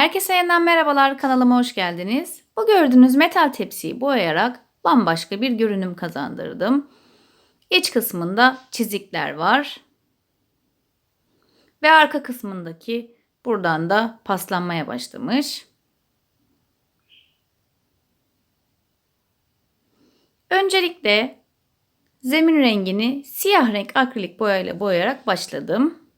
Herkese yeniden merhabalar kanalıma hoş geldiniz. Bu gördüğünüz metal tepsiyi boyayarak bambaşka bir görünüm kazandırdım. İç kısmında çizikler var. Ve arka kısmındaki buradan da paslanmaya başlamış. Öncelikle zemin rengini siyah renk akrilik boyayla boyayarak başladım.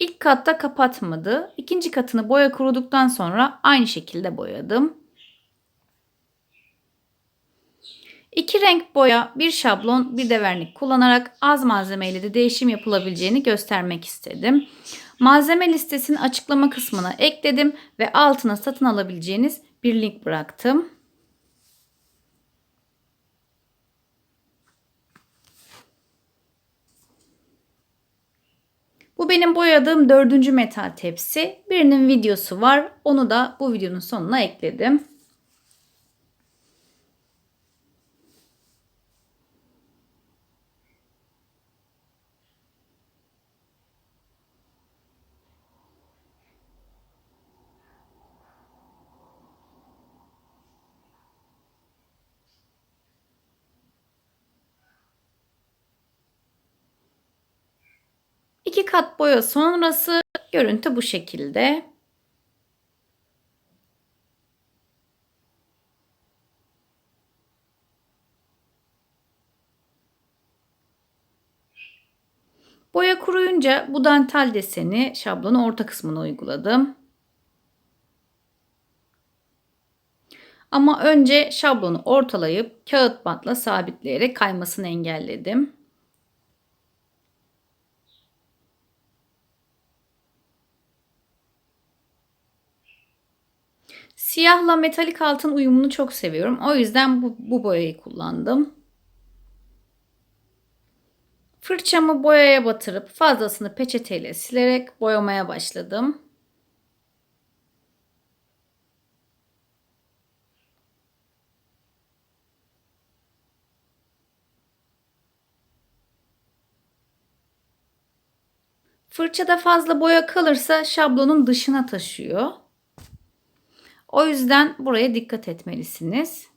İlk katta kapatmadı. İkinci katını boya kuruduktan sonra aynı şekilde boyadım. İki renk boya, bir şablon, bir de vernik kullanarak az malzemeyle de değişim yapılabileceğini göstermek istedim. Malzeme listesini açıklama kısmına ekledim ve altına satın alabileceğiniz bir link bıraktım. Bu benim boyadığım dördüncü metal tepsi. Birinin videosu var. Onu da bu videonun sonuna ekledim. İki kat boya sonrası görüntü bu şekilde. Boya kuruyunca bu dantel deseni şablonu orta kısmına uyguladım. Ama önce şablonu ortalayıp kağıt bantla sabitleyerek kaymasını engelledim. Siyahla metalik altın uyumunu çok seviyorum. O yüzden bu, bu boyayı kullandım. Fırçamı boyaya batırıp fazlasını peçeteyle silerek boyamaya başladım. Fırçada fazla boya kalırsa şablonun dışına taşıyor. O yüzden buraya dikkat etmelisiniz.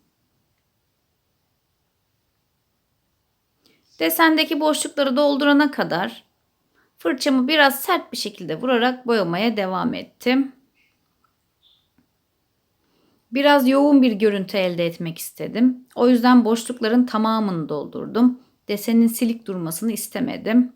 Desendeki boşlukları doldurana kadar fırçamı biraz sert bir şekilde vurarak boyamaya devam ettim. Biraz yoğun bir görüntü elde etmek istedim. O yüzden boşlukların tamamını doldurdum. Desenin silik durmasını istemedim.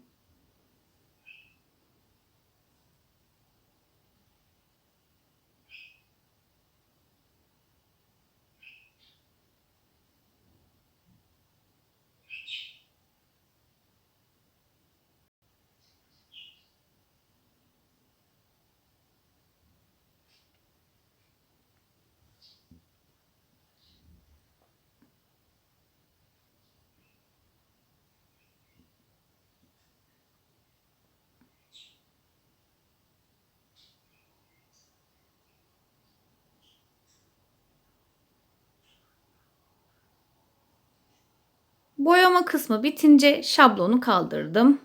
Boyama kısmı bitince şablonu kaldırdım.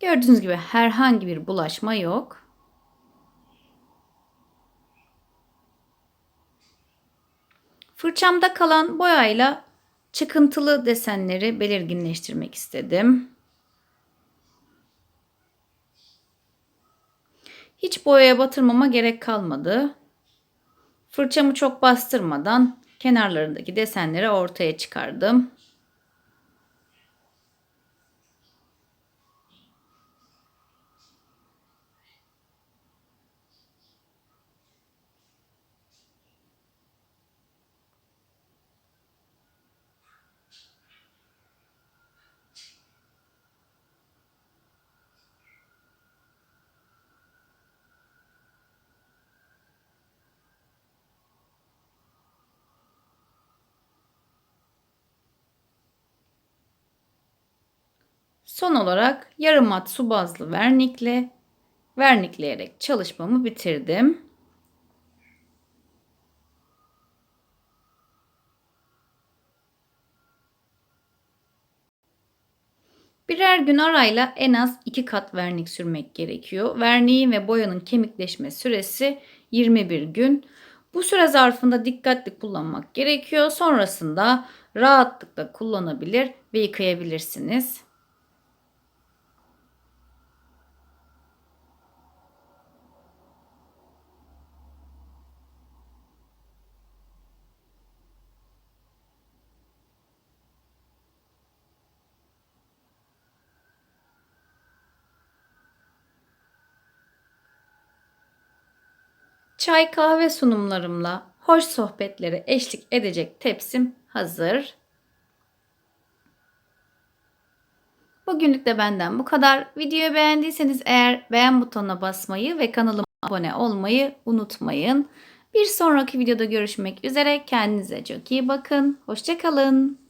Gördüğünüz gibi herhangi bir bulaşma yok. Fırçamda kalan boyayla çıkıntılı desenleri belirginleştirmek istedim. Hiç boyaya batırmama gerek kalmadı. Fırçamı çok bastırmadan kenarlarındaki desenleri ortaya çıkardım. Son olarak yarım mat su bazlı vernikle vernikleyerek çalışmamı bitirdim. Birer gün arayla en az 2 kat vernik sürmek gerekiyor. Verniğin ve boyanın kemikleşme süresi 21 gün. Bu süre zarfında dikkatli kullanmak gerekiyor. Sonrasında rahatlıkla kullanabilir ve yıkayabilirsiniz. Çay kahve sunumlarımla hoş sohbetlere eşlik edecek tepsim hazır. Bugünlük de benden bu kadar. Videoyu beğendiyseniz eğer beğen butonuna basmayı ve kanalıma abone olmayı unutmayın. Bir sonraki videoda görüşmek üzere. Kendinize çok iyi bakın. Hoşçakalın.